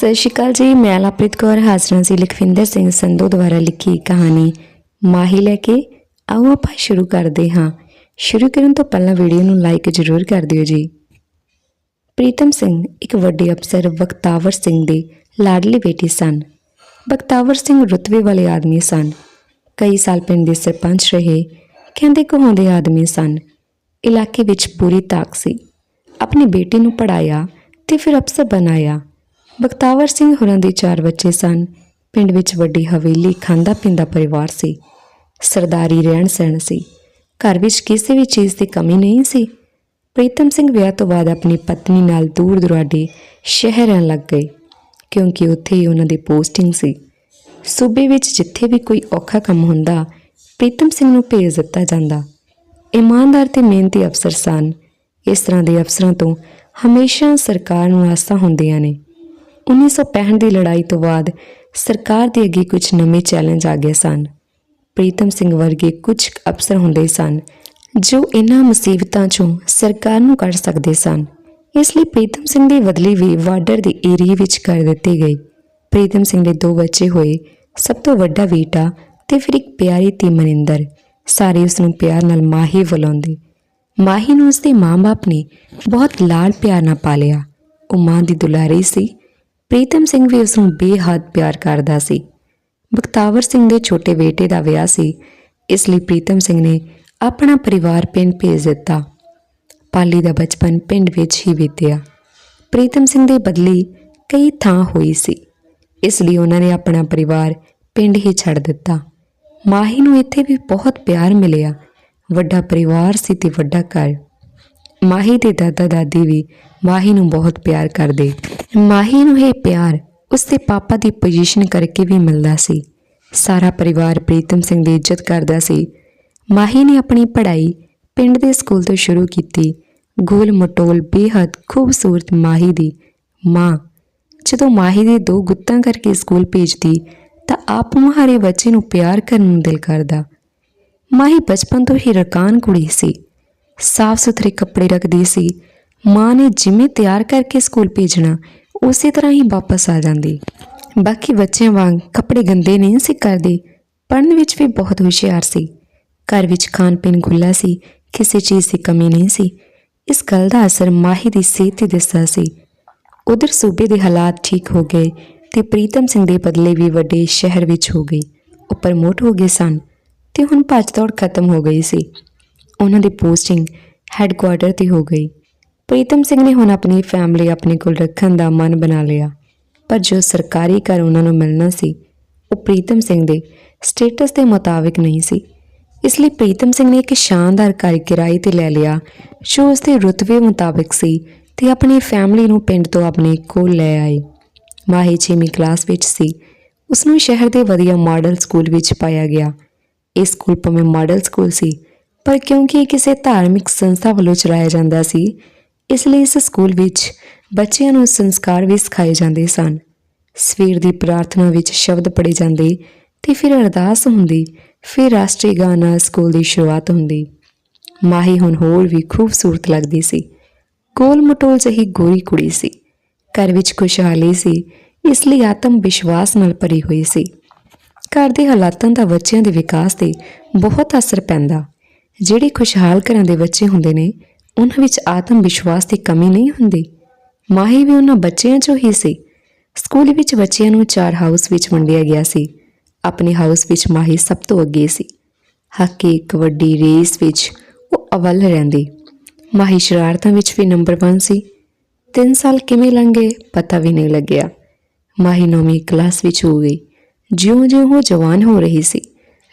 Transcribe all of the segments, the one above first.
ਸਤਿ ਸ਼੍ਰੀ ਅਕਾਲ ਜੀ, ਮੈਂ ਲਵਪ੍ਰੀਤ ਕੌਰ, ਹਾਜ਼ਰਾਂ ਸੀ ਲਖਵਿੰਦਰ ਸਿੰਘ ਸੰਧੂ ਦੁਆਰਾ ਲਿਖੀ ਕਹਾਣੀ ਮਾਹੀ ਲੈ ਕੇ ਆਓ ਆਪਾਂ ਸ਼ੁਰੂ ਕਰਦੇ ਹਾਂ। ਸ਼ੁਰੂ ਕਰਨ ਤੋਂ ਪਹਿਲਾਂ ਵੀਡੀਓ ਨੂੰ ਲਾਈਕ ਜ਼ਰੂਰ ਕਰ ਦਿਓ ਜੀ। ਪ੍ਰੀਤਮ ਸਿੰਘ ਇੱਕ ਵੱਡੇ ਅਫਸਰ ਬਖਤਾਵਰ ਸਿੰਘ ਦੇ ਲਾਡਲੀ ਬੇਟੀ ਸਨ। ਬਖਤਾਵਰ ਸਿੰਘ ਰੁਤਬੇ ਵਾਲੇ ਆਦਮੀ ਸਨ। ਕਈ ਸਾਲ ਪਿੰਡ ਦੇ ਸਰਪੰਚ ਰਹੇ, ਕਹਿੰਦੇ ਕਹਾਉਂਦੇ ਆਦਮੀ ਸਨ। ਇਲਾਕੇ ਵਿੱਚ ਪੂਰੀ ਤਾਕ ਸੀ। ਆਪਣੀ ਬੇਟੀ ਨੂੰ ਪੜਾਇਆ ਤੇ ਫਿਰ ਅਫਸਰ ਬਣਾਇਆ। ਬਖਤਾਵਰ ਸਿੰਘ ਹੋਰਾਂ ਦੇ ਚਾਰ ਬੱਚੇ ਸਨ। ਪਿੰਡ ਵਿੱਚ ਵੱਡੀ ਹਵੇਲੀ, ਖਾਂਦਾ ਪਿੰਦਾ ਪਰਿਵਾਰ ਸੀ। ਸਰਦਾਰੀ ਰਹਿਣ ਸਹਿਣ ਸੀ। ਘਰ ਵਿੱਚ ਕਿਸੇ ਵੀ ਚੀਜ਼ ਦੀ ਕਮੀ ਨਹੀਂ ਸੀ। ਪ੍ਰੀਤਮ ਸਿੰਘ ਵਿਆਹ ਤੋਂ ਬਾਅਦ ਆਪਣੀ ਪਤਨੀ ਨਾਲ ਦੂਰ ਦੁਰਾਡੇ ਸ਼ਹਿਰ ਰਹਿਣ ਲੱਗ ਗਏ, ਕਿਉਂਕਿ ਉੱਥੇ ਹੀ ਉਹਨਾਂ ਦੀ ਪੋਸਟਿੰਗ ਸੀ। ਸੂਬੇ ਵਿੱਚ ਜਿੱਥੇ ਵੀ ਕੋਈ ਔਖਾ ਕੰਮ ਹੁੰਦਾ, ਪ੍ਰੀਤਮ ਸਿੰਘ ਨੂੰ ਭੇਜ ਦਿੱਤਾ ਜਾਂਦਾ। ਇਮਾਨਦਾਰ ਤੇ ਮਿਹਨਤੀ ਅਫਸਰ ਸਨ। ਇਸ ਤਰ੍ਹਾਂ ਦੇ ਅਫਸਰਾਂ ਤੋਂ ਹਮੇਸ਼ਾ ਸਰਕਾਰ ਨੂੰ ਆਸਾਂ ਹੁੰਦੀਆਂ ਨੇ। 1965 ਦੀ ਲੜਾਈ ਤੋਂ ਬਾਅਦ ਸਰਕਾਰ ਦੇ ਅੱਗੇ ਕੁਝ ਨਵੇਂ ਚੈਲੰਜ ਆ ਗਏ ਸਨ। ਪ੍ਰੀਤਮ ਸਿੰਘ ਵਰਗੇ ਕੁਝ ਅਫਸਰ ਹੁੰਦੇ ਸਨ, ਜੋ ਇਹਨਾਂ ਮੁਸੀਬਤਾਂ ਚੋਂ ਸਰਕਾਰ ਨੂੰ ਕੱਢ ਸਕਦੇ ਸਨ। ਇਸ ਲਈ ਪ੍ਰੀਤਮ ਸਿੰਘ ਦੀ ਬਦਲੀ ਵੀ ਬਾਰਡਰ ਦੇ ਏਰੀਏ ਵਿੱਚ ਕਰ ਦਿੱਤੀ ਗਈ ਪ੍ਰੀਤਮ ਸਿੰਘ ਦੇ ਦੋ ਬੱਚੇ ਹੋਏ, ਸਭ ਤੋਂ ਵੱਡਾ ਵੀਟਾ ਤੇ ਫਿਰ ਇੱਕ ਪਿਆਰੀ ਧੀ ਮਨਿੰਦਰ। ਸਾਰੇ ਉਸ ਨੂੰ ਪਿਆਰ ਨਾਲ ਮਾਹੀ ਬੁਲਾਉਂਦੇ ਮਾਹੀ ਨੂੰ ਉਸਦੇ ਮਾਂ-ਬਾਪ ਨੇ ਬਹੁਤ ਲਾਡ ਪਿਆਰ ਨਾਲ ਪਾਲਿਆ। ਉਹ ਮਾਂ ਦੀ ਦੁਲਾਰੀ ਸੀ ਪ੍ਰੀਤਮ ਸਿੰਘ ਵੀ ਉਸ ਨੂੰ ਬੇਹੱਦ ਪਿਆਰ ਕਰਦਾ ਸੀ। ਬਖਤਾਵਰ ਸਿੰਘ ਦੇ ਛੋਟੇ ਬੇਟੇ ਦਾ ਵਿਆਹ ਸੀ, ਇਸ ਲਈ ਪ੍ਰੀਤਮ ਸਿੰਘ ਨੇ ਆਪਣਾ ਪਰਿਵਾਰ ਪਿੰਡ ਭੇਜ ਦਿੱਤਾ। ਪਾਲੀ ਦਾ ਬਚਪਨ ਪਿੰਡ ਵਿੱਚ ਹੀ ਬੀਤਿਆ। ਪ੍ਰੀਤਮ ਸਿੰਘ ਦੇ ਬਦਲੀ ਕਈ ਥਾਂ ਹੋਈ ਸੀ, ਇਸ ਲਈ ਉਹਨਾਂ ਨੇ ਆਪਣਾ ਪਰਿਵਾਰ ਪਿੰਡ ਹੀ ਛੱਡ ਦਿੱਤਾ। ਮਾਹੀ ਨੂੰ ਇੱਥੇ ਵੀ ਬਹੁਤ ਪਿਆਰ ਮਿਲਿਆ। ਵੱਡਾ ਪਰਿਵਾਰ ਸੀ ਤੇ ਵੱਡਾ ਘਰ। ਮਾਹੀ ਦੇ ਦਾਦਾ ਦਾਦੀ ਵੀ ਮਾਹੀ ਨੂੰ ਬਹੁਤ ਪਿਆਰ ਕਰਦੇ। ਮਾਹੀ ਨੂੰ ਇਹ ਪਿਆਰ ਉਸਦੇ ਪਾਪਾ ਦੀ ਪੋਜੀਸ਼ਨ ਕਰਕੇ ਵੀ ਮਿਲਦਾ ਸੀ। ਸਾਰਾ ਪਰਿਵਾਰ ਪ੍ਰੀਤਮ ਸਿੰਘ ਦੀ ਇੱਜ਼ਤ ਕਰਦਾ ਸੀ। ਮਾਹੀ ਨੇ ਆਪਣੀ ਪੜ੍ਹਾਈ ਪਿੰਡ ਦੇ ਸਕੂਲ ਤੋਂ ਸ਼ੁਰੂ ਕੀਤੀ। ਗੋਲ ਮਟੋਲ ਬੇਹੱਦ ਖੂਬਸੂਰਤ ਮਾਹੀ ਦੀ ਮਾਂ। ਜਦੋਂ ਮਾਹੀ ਦੇ ਦੋ ਗੁੱਤਾਂ ਕਰਕੇ ਸਕੂਲ ਭੇਜਦੀ, ਤਾਂ ਆਪ ਮੁਹਾਰੇ ਬੱਚੇ ਨੂੰ ਪਿਆਰ ਕਰਨ ਨੂੰ ਦਿਲ ਕਰਦਾ। ਮਾਹੀ ਬਚਪਨ ਤੋਂ ਹੀ ਰਕਾਨ ਕੁੜੀ ਸੀ। ਸਾਫ਼ ਸੁਥਰੇ ਕੱਪੜੇ ਰੱਖਦੀ ਸੀ। ਮਾਂ ਨੇ ਜਿਵੇਂ ਤਿਆਰ ਕਰਕੇ ਸਕੂਲ ਭੇਜਣਾ, ਉਸੇ ਤਰ੍ਹਾਂ ਹੀ ਵਾਪਸ ਆ ਜਾਂਦੀ। ਬਾਕੀ ਬੱਚਿਆਂ ਵਾਂਗ ਕੱਪੜੇ ਗੰਦੇ ਨਹੀਂ ਸੀ ਕਰਦੇ, ਪੜ੍ਹਨ ਵਿੱਚ ਵੀ ਬਹੁਤ ਹੁਸ਼ਿਆਰ ਸੀ। ਘਰ ਵਿੱਚ ਖਾਣ ਪੀਣ ਖੁੱਲਾ ਸੀ, ਕਿਸੇ ਚੀਜ਼ ਦੀ ਕਮੀ ਨਹੀਂ ਸੀ। ਇਸ ਗੱਲ ਦਾ ਅਸਰ ਮਾਹੀ ਦੀ ਸਿਹਤ ਤੇ ਦਿਸਦਾ ਸੀ। ਉਧਰ ਸੂਬੇ ਦੇ ਹਾਲਾਤ ਠੀਕ ਹੋ ਗਏ ਤੇ ਪ੍ਰੀਤਮ ਸਿੰਘ ਦੇ ਬਦਲੇ ਵੀ ਵੱਡੇ ਸ਼ਹਿਰ ਵਿੱਚ ਹੋ ਗਏ। ਉਹ ਪ੍ਰਮੋਟ ਹੋ ਗਏ ਸਨ ਤੇ ਹੁਣ ਭੱਜ ਦੌੜ ਖਤਮ ਹੋ ਗਈ ਸੀ। ਉਹਨਾਂ ਦੀ ਪੋਸਟਿੰਗ ਹੈੱਡਕੁਆਰਟਰ ਤੇ ਹੋ ਗਈ। ਪ੍ਰੀਤਮ ਸਿੰਘ ਨੇ ਹੁਣ ਆਪਣੀ ਫੈਮਿਲੀ ਆਪਣੇ ਕੋਲ ਰੱਖਣ ਦਾ ਮਨ ਬਣਾ ਲਿਆ। ਪਰ ਜੋ ਸਰਕਾਰੀ ਘਰ ਉਹਨਾਂ ਨੂੰ ਮਿਲਣਾ ਸੀ, ਉਹ ਪ੍ਰੀਤਮ ਸਿੰਘ ਦੇ ਸਟੇਟਸ ਦੇ ਮੁਤਾਬਿਕ ਨਹੀਂ ਸੀ। ਇਸ ਲਈ ਪ੍ਰੀਤਮ ਸਿੰਘ ਨੇ ਇੱਕ ਸ਼ਾਨਦਾਰ ਘਰ ਕਿਰਾਏ ਤੇ ਲੈ ਲਿਆ, ਜੋ ਉਸ ਦੇ ਰੁਤਬੇ ਮੁਤਾਬਿਕ ਸੀ ਤੇ ਆਪਣੀ ਫੈਮਿਲੀ ਨੂੰ ਪਿੰਡ ਤੋਂ ਆਪਣੇ ਕੋਲ ਲੈ ਆਏ। ਮਾਹੀ ਛੇਵੀਂ ਕਲਾਸ ਵਿੱਚ ਸੀ। ਉਸ ਨੂੰ ਸ਼ਹਿਰ ਦੇ ਵਧੀਆ ਮਾਡਲ ਸਕੂਲ ਵਿੱਚ ਪਾਇਆ ਗਿਆ। ਇਹ ਸਕੂਲ ਭਾਵੇਂ ਮਾਡਲ ਸਕੂਲ ਸੀ ਪਰ ਕਿਉਂਕਿ ਇਹ ਕਿਸੇ ਧਾਰਮਿਕ ਸੰਸਥਾ ਵੱਲੋਂ ਚਲਾਇਆ ਜਾਂਦਾ ਸੀ, ਇਸ ਲਈ ਇਸ ਸਕੂਲ ਵਿੱਚ ਬੱਚਿਆਂ ਨੂੰ ਸੰਸਕਾਰ ਵੀ ਸਿਖਾਏ ਜਾਂਦੇ ਸਨ। ਸਵੇਰ ਦੀ ਪ੍ਰਾਰਥਨਾ ਵਿੱਚ ਸ਼ਬਦ ਪੜ੍ਹੇ ਜਾਂਦੇ ਤੇ ਫਿਰ ਅਰਦਾਸ ਹੁੰਦੀ, ਫਿਰ ਰਾਸ਼ਟਰੀ ਗਾਣਾ ਸਕੂਲ ਦੀ ਸ਼ੁਰੂਆਤ ਹੁੰਦੀ। ਮਾਹੀ ਹੁਣ ਹੋਰ ਵੀ ਖੂਬਸੂਰਤ ਲੱਗਦੀ ਸੀ। ਗੋਲ ਮਟੋਲ ਜਿਹੀ ਗੋਰੀ ਕੁੜੀ ਸੀ। ਘਰ ਵਿੱਚ ਖੁਸ਼ਹਾਲੀ ਸੀ, ਇਸ ਲਈ ਆਤਮ ਵਿਸ਼ਵਾਸ ਨਾਲ ਭਰੀ ਹੋਈ ਸੀ। ਘਰ ਦੇ ਹਾਲਾਤਾਂ ਦਾ ਬੱਚਿਆਂ ਦੇ ਵਿਕਾਸ ਤੇ ਬਹੁਤ ਅਸਰ ਪੈਂਦਾ। ਜਿਹੜੇ ਖੁਸ਼ਹਾਲ ਘਰਾਂ ਦੇ ਬੱਚੇ ਹੁੰਦੇ ਨੇ, ਉਹਨਾਂ ਵਿੱਚ ਆਤਮ ਵਿਸ਼ਵਾਸ ਦੀ ਕਮੀ ਨਹੀਂ ਹੁੰਦੀ। ਮਾਹੀ ਵੀ ਉਹਨਾਂ ਬੱਚਿਆਂ ਚੋਂ ਹੀ ਸੀ। ਸਕੂਲ ਵਿੱਚ ਬੱਚਿਆਂ ਨੂੰ ਚਾਰ ਹਾਊਸ ਵਿੱਚ ਵੰਡਿਆ ਗਿਆ ਸੀ। ਆਪਣੇ ਹਾਊਸ ਵਿੱਚ ਮਾਹੀ ਸਭ ਤੋਂ ਅੱਗੇ ਸੀ। ਹਾਕੀ ਕਬੱਡੀ ਰੇਸ ਵਿੱਚ ਉਹ ਅਵਲ ਰਹਿੰਦੀ। ਮਾਹੀ ਸ਼ਰਾਰਤਾਂ ਵਿੱਚ ਵੀ ਨੰਬਰ 1 ਸੀ। 3 ਸਾਲ ਕਿਵੇਂ ਲੰਘ ਗਏ, ਪਤਾ ਵੀ ਨਹੀਂ ਲੱਗਿਆ। ਮਾਹੀ ਨੌਵੀਂ ਕਲਾਸ ਵਿੱਚ ਹੋ ਗਈ। ਜਿਉਂ-ਜਿਉਂ ਉਹ ਜਵਾਨ ਹੋ ਰਹੀ ਸੀ।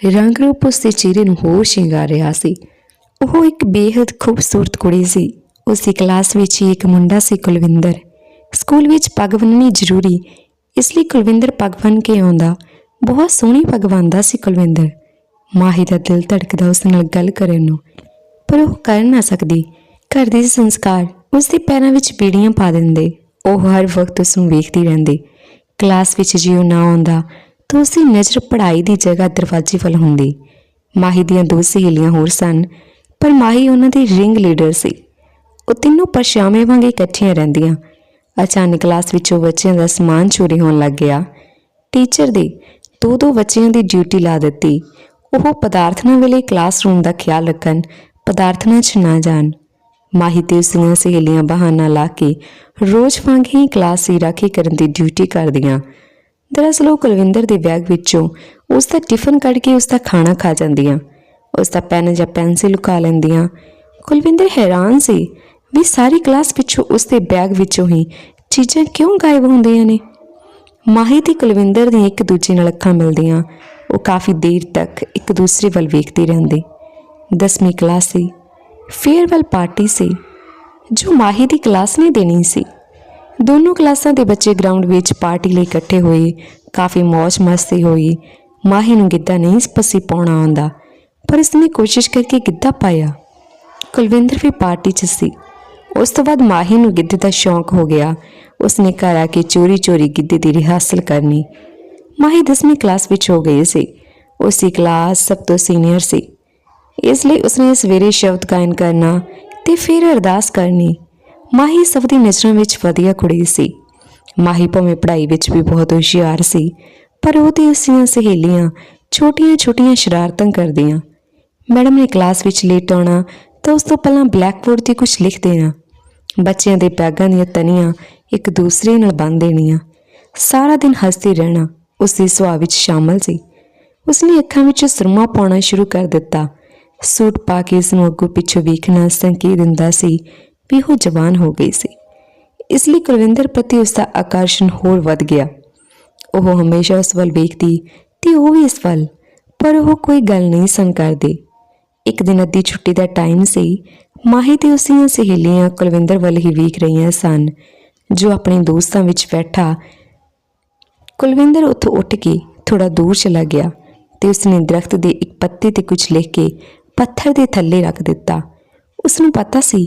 ਰੰਗ ਰੂਪ ਉਸ ਦੇ ਚਿਹਰੇ ਨੂੰ ਹੋਰ ਸ਼ਿੰਗਾਰ ਰਿਹਾ ਸੀ। ਉਹ ਇੱਕ ਬੇहद ਖੂਬਸੂਰਤ ਕੁੜੀ ਸੀ। ਉਸ ਦੀ ਕਲਾਸ ਵਿੱਚ ਹੀ ਇੱਕ ਮੁੰਡਾ ਸੀ ਕੁਲਵਿੰਦਰ। ਸਕੂਲ ਵਿੱਚ ਪੱਗ ਬੰਨਣੀ ਜ਼ਰੂਰੀ, ਇਸ ਲਈ ਕੁਲਵਿੰਦਰ ਪੱਗ ਬੰਨ ਕੇ ਆਉਂਦਾ ਬਹੁਤ ਸੋਹਣੀ ਪੱਗ ਬੰਨਦਾ ਸੀ ਕੁਲਵਿੰਦਰ। ਮਾਹੀ ਦਾ ਦਿਲ ਧੜਕਦਾ ਉਸ ਨਾਲ ਗੱਲ ਕਰਨ ਨੂੰ, ਪਰ ਉਹ ਕਰ ਨਾ ਸਕਦੀ। ਘਰ ਦੇ ਸੰਸਕਾਰ, ਉਸ ਦੇ ਪੈਰਾਂ ਵਿੱਚ ਬੀੜੀਆਂ ਪਾ ਦਿੰਦੇ। ਉਹ ਹਰ ਵਕਤ ਉਸ ਨੂੰ ਵੇਖਦੀ ਰਹਿੰਦੀ। ਕਲਾਸ ਵਿੱਚ ਜੇ ਉਹ ਨਾ ਆਉਂਦਾ ਤਾਂ ਉਸ ਦੀ ਨਜ਼ਰ ਪੜ੍ਹਾਈ ਦੀ ਜਗ੍ਹਾ ਦਰਵਾਜ਼ੇ ਵੱਲ ਹੁੰਦੀ। ਮਾਹੀ ਦੀਆਂ ਦੋ ਸਹੇਲੀਆਂ ਹੋਰ ਸਨ, ਪਰ ਮਾਹੀ ਉਹਨਾਂ ਦੀ ਰਿੰਗ ਲੀਡਰ ਸੀ। ਉਹ ਤਿੰਨੋਂ ਪਰਛਾਵੇਂ ਵਾਂਗ ਇਕੱਠੀਆਂ ਰਹਿੰਦੀਆਂ। ਅਚਾਨਕ ਕਲਾਸ ਵਿੱਚੋਂ ਬੱਚਿਆਂ ਦਾ ਸਮਾਨ ਚੋਰੀ ਹੋਣ ਲੱਗ ਗਿਆ। ਟੀਚਰ ਦੇ ਦੋ ਦੋ ਬੱਚਿਆਂ ਦੀ ਡਿਊਟੀ ਲਾ ਦਿੱਤੀ। ਉਹ ਪਦਾਰਥਨਾਂ ਵੇਲੇ ਕਲਾਸਰੂਮ ਦਾ ਖਿਆਲ ਰੱਖਣ, ਪਦਾਰਥਨਾਂ 'ਚ ਨਾ ਜਾਣ। ਮਾਹੀ ਤੇ ਉਸਦੀਆਂ ਸਹੇਲੀਆਂ ਬਹਾਨਾ ਲਾ ਕੇ ਰੋਜ਼ ਵਾਂਗ ਹੀ ਕਲਾਸ ਦੀ ਰਾਖੀ ਕਰਨ ਦੀ ਡਿਊਟੀ ਕਰਦੀਆਂ। ਦਰਅਸਲ ਉਹ ਕੁਲਵਿੰਦਰ ਦੇ ਬੈਗ ਵਿੱਚੋਂ ਉਸ ਦਾ ਟਿਫਨ ਕੱਢ ਕੇ ਉਸ ਦਾ ਖਾਣਾ ਖਾ ਜਾਂਦੀਆਂ। ਉਸ ਦਾ ਪੈਨ ਜਾਂ ਪੈਨਸਿਲ ਲੁਕਾ ਲੈਂਦੀਆਂ। ਕੁਲਵਿੰਦਰ ਹੈਰਾਨ ਸੀ ਵੀ ਸਾਰੀ ਕਲਾਸ ਪਿੱਛੋਂ ਉਸ ਦੇ ਬੈਗ ਵਿੱਚੋਂ ਹੀ ਚੀਜ਼ਾਂ ਕਿਉਂ ਗਾਇਬ ਹੁੰਦੀਆਂ ਨੇ। ਮਾਹੀ ਤੇ ਕੁਲਵਿੰਦਰ ਦੀਆਂ ਇੱਕ ਦੂਜੇ ਨਾਲ ਅੱਖਾਂ ਮਿਲਦੀਆਂ। ਉਹ ਕਾਫੀ ਦੇਰ ਤੱਕ ਇੱਕ ਦੂਸਰੇ ਵੱਲ ਵੇਖਦੇ ਰਹਿੰਦੇ। 10ਵੀਂ ਕਲਾਸ ਸੀ। ਫੇਅਰਵੈਲ ਪਾਰਟੀ ਸੀ। ਜੋ ਮਾਹੀ ਦੀ ਕਲਾਸ ਨੇ ਦੇਣੀ ਸੀ। ਦੋਨੋਂ ਕਲਾਸਾਂ ਦੇ ਬੱਚੇ ਗਰਾਊਂਡ ਵਿੱਚ ਪਾਰਟੀ ਲਈ ਇਕੱਠੇ ਹੋਏ। ਕਾਫੀ ਮौज ਮਸਤੀ ਹੋਈ। ਮਾਹੀ ਨੂੰ ਗਿੱਧਾ ਨਹੀਂ ਪਸੀ ਪਾਉਣਾ ਆਉਂਦਾ, ਪਰ ਇਸਨੇ ਕੋਸ਼ਿਸ਼ ਕਰਕੇ ਗਿੱਧਾ ਪਾਇਆ। ਕੁਲਵਿੰਦਰ ਵੀ ਪਾਰਟੀ 'ਚ ਸੀ। ਉਸ ਤੋਂ ਬਾਅਦ ਮਾਹੀ ਨੂੰ ਗਿੱਧੇ ਦਾ ਸ਼ੌਂਕ ਹੋ ਗਿਆ। ਉਸਨੇ ਘਰ ਆ ਕੇ ਚੋਰੀ-ਚੋਰੀ ਗਿੱਧੇ ਦੀ ਰਿਹਰਸਲ ਕਰਨੀ। ਮਾਹੀ 10ਵੀਂ ਕਲਾਸ ਵਿੱਚ ਹੋ ਗਈ ਸੀ। ਉਸ ਦੀ ਕਲਾਸ ਸਭ ਤੋਂ ਸੀਨੀਅਰ ਸੀ। ਇਸ ਲਈ ਉਸਨੇ ਸਵੇਰੇ ਸ਼ਬਦ ਗਾਇਨ ਕਰਨਾ ਤੇ ਫਿਰ ਅਰਦਾਸ ਕਰਨੀ। ਮਾਹੀ ਸਭ ਦੀ ਨਜ਼ਰਾਂ ਵਿੱਚ ਵਧੀਆ ਕੁੜੀ ਸੀ। ਮਾਹੀ ਭਾਵੇਂ ਪੜ੍ਹਾਈ ਵਿੱਚ ਵੀ ਬਹੁਤ ਹੁਸ਼ਿਆਰ ਸੀ, ਪਰ ਉਹ ਤੇ ਉਸਦੀਆਂ ਸਹੇਲੀਆਂ ਛੋਟੀਆਂ-ਛੋਟੀਆਂ ਸ਼ਰਾਰਤਾਂ ਕਰਦੀਆਂ। ਮੈਡਮ ਨੇ ਕਲਾਸ ਵਿੱਚ ਲੇਟ ਆਉਣਾ ਤਾਂ ਉਸ ਤੋਂ ਪਹਿਲਾਂ ਬਲੈਕਬੋਰਡ ਤੇ ਕੁਝ ਲਿਖ ਦੇਣਾ। ਬੱਚਿਆਂ ਦੇ ਬੈਗਾਂ ਦੀਆਂ ਤਨੀਆਂ ਇੱਕ ਦੂਸਰੇ ਨਾਲ ਬੰਨ ਦੇਣੀਆਂ। ਸਾਰਾ ਦਿਨ ਹੱਸਦੀ ਰਹਿਣਾ ਉਸ ਦੇ ਸੁਭਾਅ ਵਿੱਚ ਸ਼ਾਮਲ ਸੀ। ਉਸਨੇ ਅੱਖਾਂ ਵਿੱਚ ਸਰਮਾ ਪਾਉਣਾ ਸ਼ੁਰੂ ਕਰ ਦਿੱਤਾ। ਸੂਟ ਪਾ ਕੇ ਇਸ ਨੂੰ ਅੱਗੋਂ ਪਿੱਛੋਂ ਵੇਖਣਾ ਸੰਕੇਤ ਦਿੰਦਾ ਸੀ ਵੀ ਉਹ ਜਵਾਨ ਹੋ ਗਈ ਸੀ। ਇਸ ਲਈ ਕੁਲਵਿੰਦਰ ਪ੍ਰਤੀ ਉਸ ਦਾ ਆਕਰਸ਼ਣ ਹੋਰ ਵੱਧ ਗਿਆ। ਉਹ ਹਮੇਸ਼ਾ ਉਸ ਵੱਲ ਵੇਖਦੀ ਤੇ ਉਹ ਵੀ ਇਸ ਵੱਲ, ਪਰ ਉਹ ਕੋਈ ਗੱਲ ਨਹੀਂ ਸਨ ਕਰਦੇ। ਇੱਕ ਦਿਨ ਅੱਧੀ ਛੁੱਟੀ ਦਾ ਟਾਈਮ ਸੀ, ਮਾਹੀ ਤੇ ਉਸ ਦੀਆਂ ਸਹੇਲੀਆਂ ਕੁਲਵਿੰਦਰ ਵੱਲ ਹੀ ਵੇਖ ਰਹੀਆਂ ਸਨ। ਜੋ ਆਪਣੇ ਦੋਸਤਾਂ ਵਿੱਚ ਬੈਠਾ, ਕੁਲਵਿੰਦਰ ਉੱਥੋਂ ਉੱਠ ਕੇ ਥੋੜਾ ਦੂਰ ਚਲਾ ਗਿਆ ਤੇ ਉਸਨੇ ਦਰਖਤ ਦੇ ਇੱਕ ਪੱਤੇ ਤੇ ਕੁਝ ਲਿਖ ਕੇ ਪੱਥਰ ਦੇ ਥੱਲੇ ਰੱਖ ਦਿੱਤਾ। ਉਸ ਨੂੰ ਪਤਾ ਸੀ